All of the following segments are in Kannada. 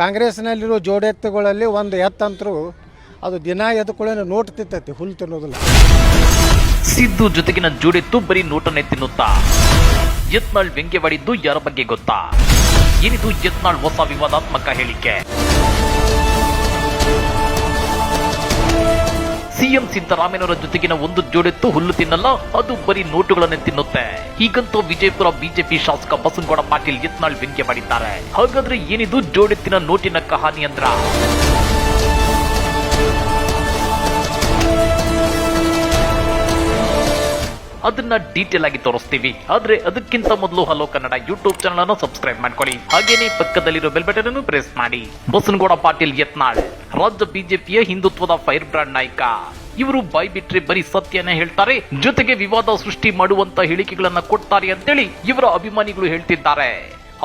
ಕಾಂಗ್ರೆಸ್ನಲ್ಲಿರೋ ಜೋಡೆತ್ತುಗಳಲ್ಲಿ ಒಂದು ಎತ್ತಂತರು ಅದು ದಿನ ಎದ್ಕೊಳ್ಳೋ ನೋಟ್ ತಿತ್ತೈತಿ, ಹುಲ್ ತಿನ್ನೋದಿಲ್ಲ. ಸಿದ್ದು ಜೊತೆಗಿನ ಜೋಡೆತ್ತು ಬರೀ ನೋಟನ್ನೇ ತಿನ್ನುತ್ತಾ? ಯತ್ನಾಳ್ ವ್ಯಂಗ್ಯವಾಡಿದ್ದು ಯಾರ ಬಗ್ಗೆ ಗೊತ್ತಾ? ಏನಿದು ಯತ್ನಾಳ್ ಹೊಸ ವಿವಾದಾತ್ಮಕ ಹೇಳಿಕೆ? ಸಿಎಂ ಸಿದ್ದರಾಮಯ್ಯನವರ ಜೊತೆಗಿನ ಒಂದು ಜೋಡೆತ್ತು ಹುಲ್ಲು ತಿನ್ನಲ್ಲ, ಅದು ಬರೀ ನೋಟುಗಳನ್ನೇ ತಿನ್ನುತ್ತೆ. ಹೀಗಂತೂ ವಿಜಯಪುರ ಬಿಜೆಪಿ ಶಾಸಕ ಬಸನಗೌಡ ಪಾಟೀಲ್ ಯತ್ನಾಳ್ ವ್ಯಂಗ್ಯ ಮಾಡಿದ್ದಾರೆ. ಹಾಗಾದ್ರೆ ಏನಿದು ಜೋಡೆತ್ತಿನ ನೋಟಿನ ಕಹಾನಿ ಅಂದ್ರ? ಅದನ್ನ ಡೀಟೇಲ್ ಆಗಿ ತೋರಿಸ್ತೀವಿ. ಆದ್ರೆ ಅದಕ್ಕಿಂತ ಮೊದಲು ಹಲೋ ಕನ್ನಡ ಯೂಟ್ಯೂಬ್ ಚಾನಲ್ ಅನ್ನು ಸಬ್ಸ್ಕ್ರೈಬ್ ಮಾಡ್ಕೊಳ್ಳಿ. ಹಾಗೇನೆ ಪಕ್ಕದಲ್ಲಿರೋ ಬೆಲ್ ಬಟನ್ ಅನ್ನು ಪ್ರೆಸ್ ಮಾಡಿ. ಬಸನಗೌಡ ಪಾಟೀಲ್ ಯತ್ನಾಳ್, ರಾಜ್ಯ ಬಿಜೆಪಿಯ ಹಿಂದುತ್ವದ ಫೈರ್ ಬ್ರಾಂಡ್ ನಾಯಕ. ಇವರು ಬಾಯ್ ಬಿಟ್ರೆ ಬರೀ ಸತ್ಯನೇ ಹೇಳ್ತಾರೆ. ಜೊತೆಗೆ ವಿವಾದ ಸೃಷ್ಟಿ ಮಾಡುವಂತ ಹೇಳಿಕೆಗಳನ್ನ ಕೊಡ್ತಾರೆ ಅಂತೇಳಿ ಇವರ ಅಭಿಮಾನಿಗಳು ಹೇಳ್ತಿದ್ದಾರೆ.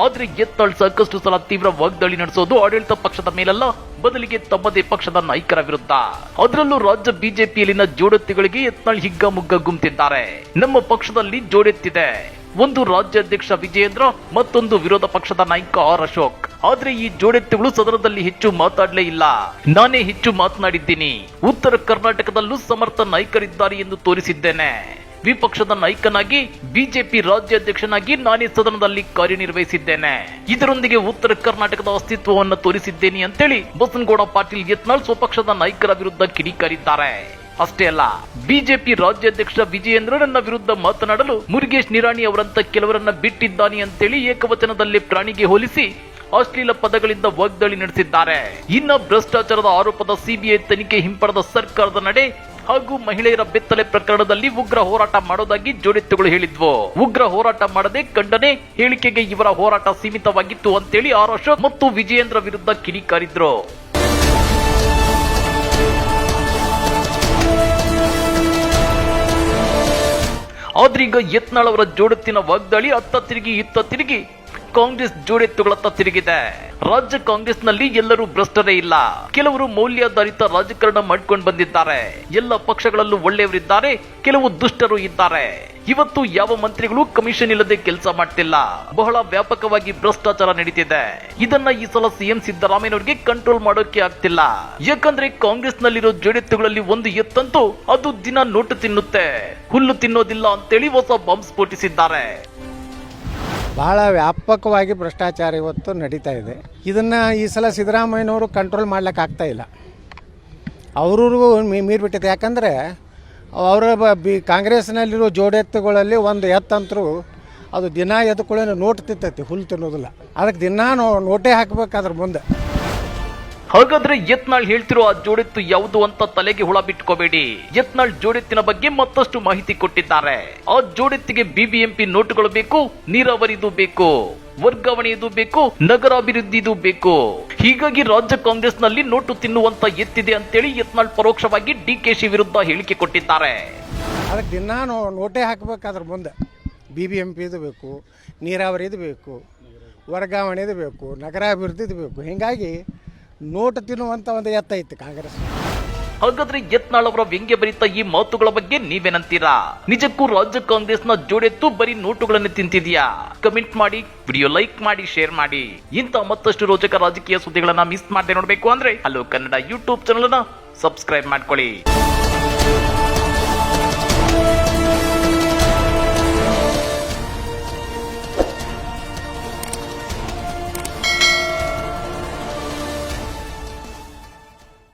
ಆದ್ರೆ ಎತ್ತಾಳ್ ಸಾಕಷ್ಟು ಸಲ ತೀವ್ರ ವಾಗ್ದಾಳಿ ನಡೆಸೋದು ಆಡಳಿತ ಪಕ್ಷದ ಮೇಲಲ್ಲ, ಬದಲಿಗೆ ತಮ್ಮದೇ ಪಕ್ಷದ ನಾಯಕರ ವಿರುದ್ಧ. ಅದರಲ್ಲೂ ರಾಜ್ಯ ಬಿಜೆಪಿಯಲ್ಲಿನ ಜೋಡೆತ್ತಿಗಳಿಗೆ ಹಿಗ್ಗ ಹಿಗ್ಗಾಮುಗ್ಗ ಗುಮ್ತಿದ್ದಾರೆ ನಮ್ಮ ಪಕ್ಷದಲ್ಲಿ ಜೋಡೆತ್ತಿದೆ. ಒಂದು ರಾಜ್ಯಾಧ್ಯಕ್ಷ ವಿಜಯೇಂದ್ರ, ಮತ್ತೊಂದು ವಿರೋಧ ಪಕ್ಷದ ನಾಯಕ ಆರ್ ಅಶೋಕ್. ಆದ್ರೆ ಈ ಜೋಡೆತ್ತುಗಳು ಸದನದಲ್ಲಿ ಹೆಚ್ಚು ಮಾತಾಡ್ಲೇ ಇಲ್ಲ. ನಾನೇ ಹೆಚ್ಚು ಮಾತನಾಡಿದ್ದೀನಿ. ಉತ್ತರ ಕರ್ನಾಟಕದಲ್ಲೂ ಸಮರ್ಥ ನಾಯಕರಿದ್ದಾರೆ ಎಂದು ತೋರಿಸಿದ್ದೇನೆ. ವಿಪಕ್ಷದ ನಾಯಕನಾಗಿ, ಬಿಜೆಪಿ ರಾಜ್ಯಾಧ್ಯಕ್ಷನಾಗಿ ನಾನೇ ಸದನದಲ್ಲಿ ಕಾರ್ಯನಿರ್ವಹಿಸಿದ್ದೇನೆ. ಇದರೊಂದಿಗೆ ಉತ್ತರ ಕರ್ನಾಟಕದ ಅಸ್ತಿತ್ವವನ್ನು ತೋರಿಸಿದ್ದೇನೆ ಅಂತೇಳಿ ಬಸನಗೌಡ ಪಾಟೀಲ್ ಯತ್ನಾಳ್ ಸ್ವಪಕ್ಷದ ನಾಯಕರ ವಿರುದ್ಧ ಕಿಡಿಕಾರಿದ್ದಾರೆ. ಅಷ್ಟೇ ಅಲ್ಲ, ಬಿಜೆಪಿ ರಾಜ್ಯಾಧ್ಯಕ್ಷ ವಿಜಯೇಂದ್ರ ನನ್ನ ವಿರುದ್ಧ ಮಾತನಾಡಲು ಮುರುಗೇಶ್ ನಿರಾಣಿ ಅವರಂತ ಕೆಲವರನ್ನ ಬಿಟ್ಟಿದ್ದಾನೆ ಅಂತೇಳಿ ಏಕವಚನದಲ್ಲಿ ಪ್ರಾಣಿಗೆ ಹೋಲಿಸಿ ಅಶ್ಲೀಲ ಪದಗಳಿಂದ ವಾಗ್ದಾಳಿ ನಡೆಸಿದ್ದಾರೆ. ಇನ್ನ ಭ್ರಷ್ಟಾಚಾರದ ಆರೋಪದ ಸಿಬಿಐ ತನಿಖೆ ಹಿಂಪಡೆದ ಸರ್ಕಾರದ ನಡೆ ಹಾಗೂ ಮಹಿಳೆಯರ ಬೆತ್ತಲೆ ಪ್ರಕರಣದಲ್ಲಿ ಉಗ್ರ ಹೋರಾಟ ಮಾಡೋದಾಗಿ ಜೋಡೆತ್ತುಗಳು ಹೇಳಿದ್ವು. ಉಗ್ರ ಹೋರಾಟ ಮಾಡದೆ ಖಂಡನೆ ಹೇಳಿಕೆಗೆ ಇವರ ಹೋರಾಟ ಸೀಮಿತವಾಗಿತ್ತು ಅಂತೇಳಿ ಆರ್ ಅಶೋಕ್ ಮತ್ತು ವಿಜಯೇಂದ್ರ ವಿರುದ್ಧ ಕಿಡಿಕಾರಿದ್ರು ಆದ್ರೀಗ ಯತ್ನಾಳ್ ಅವರ ಜೋಡತ್ತಿನ ವಾಗ್ದಾಳಿ ಅತ್ತ ತಿರುಗಿ ಇತ್ತ ತಿರುಗಿ ಕಾಂಗ್ರೆಸ್ ಜೋಡೆತ್ತುಗಳತ್ತ ತಿರುಗಿದೆ. ರಾಜ್ಯ ಕಾಂಗ್ರೆಸ್ನಲ್ಲಿ ಎಲ್ಲರೂ ಭ್ರಷ್ಟರೇ ಇಲ್ಲ. ಕೆಲವರು ಮೌಲ್ಯಾಧಾರಿತ ರಾಜಕಾರಣ ಮಾಡ್ಕೊಂಡು ಬಂದಿದ್ದಾರೆ. ಎಲ್ಲ ಪಕ್ಷಗಳಲ್ಲೂ ಒಳ್ಳೆಯವರಿದ್ದಾರೆ, ಕೆಲವು ದುಷ್ಟರು ಇದ್ದಾರೆ. ಇವತ್ತು ಯಾವ ಮಂತ್ರಿಗಳು ಕಮಿಷನ್ ಇಲ್ಲದೆ ಕೆಲಸ ಮಾಡ್ತಿಲ್ಲ. ಬಹಳ ವ್ಯಾಪಕವಾಗಿ ಭ್ರಷ್ಟಾಚಾರ ನಡೀತಿದೆ. ಇದನ್ನ ಈ ಸಲ ಸಿಎಂ ಸಿದ್ದರಾಮಯ್ಯನವರಿಗೆ ಕಂಟ್ರೋಲ್ ಮಾಡೋಕೆ ಆಗ್ತಿಲ್ಲ. ಯಾಕಂದ್ರೆ ಕಾಂಗ್ರೆಸ್ ನಲ್ಲಿರೋ ಜೋಡೆತ್ತುಗಳಲ್ಲಿ ಒಂದು ಎತ್ತಂತೂ ಅದು ದಿನ ನೋಟು ತಿನ್ನುತ್ತೆ. ಹುಲ್ಲು ತಿನ್ನೋದಿಲ್ಲ ಅಂತೇಳಿ ಹೊಸ ಬಾಂಬ್ ಸ್ಫೋಟಿಸಿದ್ದಾರೆ. ಭಾಳ ವ್ಯಾಪಕವಾಗಿ ಭ್ರಷ್ಟಾಚಾರ ಇವತ್ತು ನಡೀತಾ ಇದೆ. ಇದನ್ನು ಈ ಸಲ ಸಿದ್ದರಾಮಯ್ಯನವರು ಕಂಟ್ರೋಲ್ ಮಾಡ್ಲಿಕ್ಕೆ ಆಗ್ತಾ ಇಲ್ಲ. ಅವ್ರಿಗೂ ಮೀರಿಬಿಟ್ಟಿದೆ ಯಾಕಂದರೆ ಅವರ ಬ ಕಾಂಗ್ರೆಸ್ನಲ್ಲಿರೋ ಜೋಡೆತ್ತುಗಳಲ್ಲಿ ಒಂದು ಎತ್ತಂತರೂ ಅದು ದಿನ ಎದ್ಕೊಳ್ಳೋ ನೋಟ್ ತಿತ್ತೈತಿ, ಹುಲ್ಲು ತಿನ್ನೋದಿಲ್ಲ. ಅದಕ್ಕೆ ದಿನ ನೋಟೇ ಹಾಕ್ಬೇಕಾದ್ರೆ ಮುಂದೆ. ಹಾಗಾದ್ರೆ ಯತ್ನಾಳ್ ಹೇಳ್ತಿರೋ ಆ ಜೋಡೆತ್ತು ಯಾವುದು ಅಂತ ತಲೆಗೆ ಹುಳ ಬಿಟ್ಕೋಬೇಡಿ. ಯತ್ನಾಳ್ ಜೋಡೆತ್ತಿನ ಬಗ್ಗೆ ಮತ್ತಷ್ಟು ಮಾಹಿತಿ ಕೊಟ್ಟಿದ್ದಾರೆ. ಆ ಜೋಡೆತ್ತಿಗೆ ಬಿಬಿಎಂಪಿ ನೋಟುಗಳು ಬೇಕು, ನೀರಾವರಿದು ಬೇಕು ವರ್ಗಾವಣೆಯದು ಬೇಕು, ನಗರಾಭಿವೃದ್ಧಿದು ಬೇಕು. ಹೀಗಾಗಿ ರಾಜ್ಯ ಕಾಂಗ್ರೆಸ್ನಲ್ಲಿ ನೋಟು ತಿನ್ನುವಂತ ಎತ್ತಿದೆ ಅಂತೇಳಿ ಯತ್ನಾಳ್ ಪರೋಕ್ಷವಾಗಿ ಡಿ ಕೆ ಶಿ ವಿರುದ್ಧ ಹೇಳಿಕೆ ಕೊಟ್ಟಿದ್ದಾರೆ. ಅದಕ್ಕೆ ದಿನ ನೋಟೇ ಹಾಕಬೇಕಾದ್ರೆ ಮುಂದೆ. ಬಿ ಬಿ ಎಂ ಪಿದು ಬೇಕು, ನೀರಾವರಿದು ಬೇಕು, ವರ್ಗಾವಣೆದು ಬೇಕು, ನಗರಾಭಿವೃದ್ಧಿದು ಬೇಕು. ಹೀಗಾಗಿ ನೋಟು ತಿನ್ನುವಂಥ ಒಂದು ಎತ್ತ ಇತ್ತು ಕಾಂಗ್ರೆಸ್. ಹಾಗಾದ್ರೆ ಯತ್ನಾಳ್ ಅವರ ವ್ಯಂಗ್ಯಭರಿತ ಈ ಮಾತುಗಳ ಬಗ್ಗೆ ನೀವೇನಂತೀರಾ? ನಿಜಕ್ಕೂ ರಾಜ್ಯ ಕಾಂಗ್ರೆಸ್ನ ಜೋಡೆತ್ತು ಬರೀ ನೋಟುಗಳನ್ನು ತಿಂತಿದ್ಯಾ? ಕಮೆಂಟ್ ಮಾಡಿ, ವಿಡಿಯೋ ಲೈಕ್ ಮಾಡಿ, ಶೇರ್ ಮಾಡಿ. ಇಂಥ ಮತ್ತಷ್ಟು ರೋಚಕ ರಾಜಕೀಯ ಸುದ್ದಿಗಳನ್ನ ಮಿಸ್ ಮಾಡದೆ ನೋಡ್ಬೇಕು ಅಂದ್ರೆ hello Kannada YouTube channel subscribe ಮಾಡ್ಕೊಳ್ಳಿ.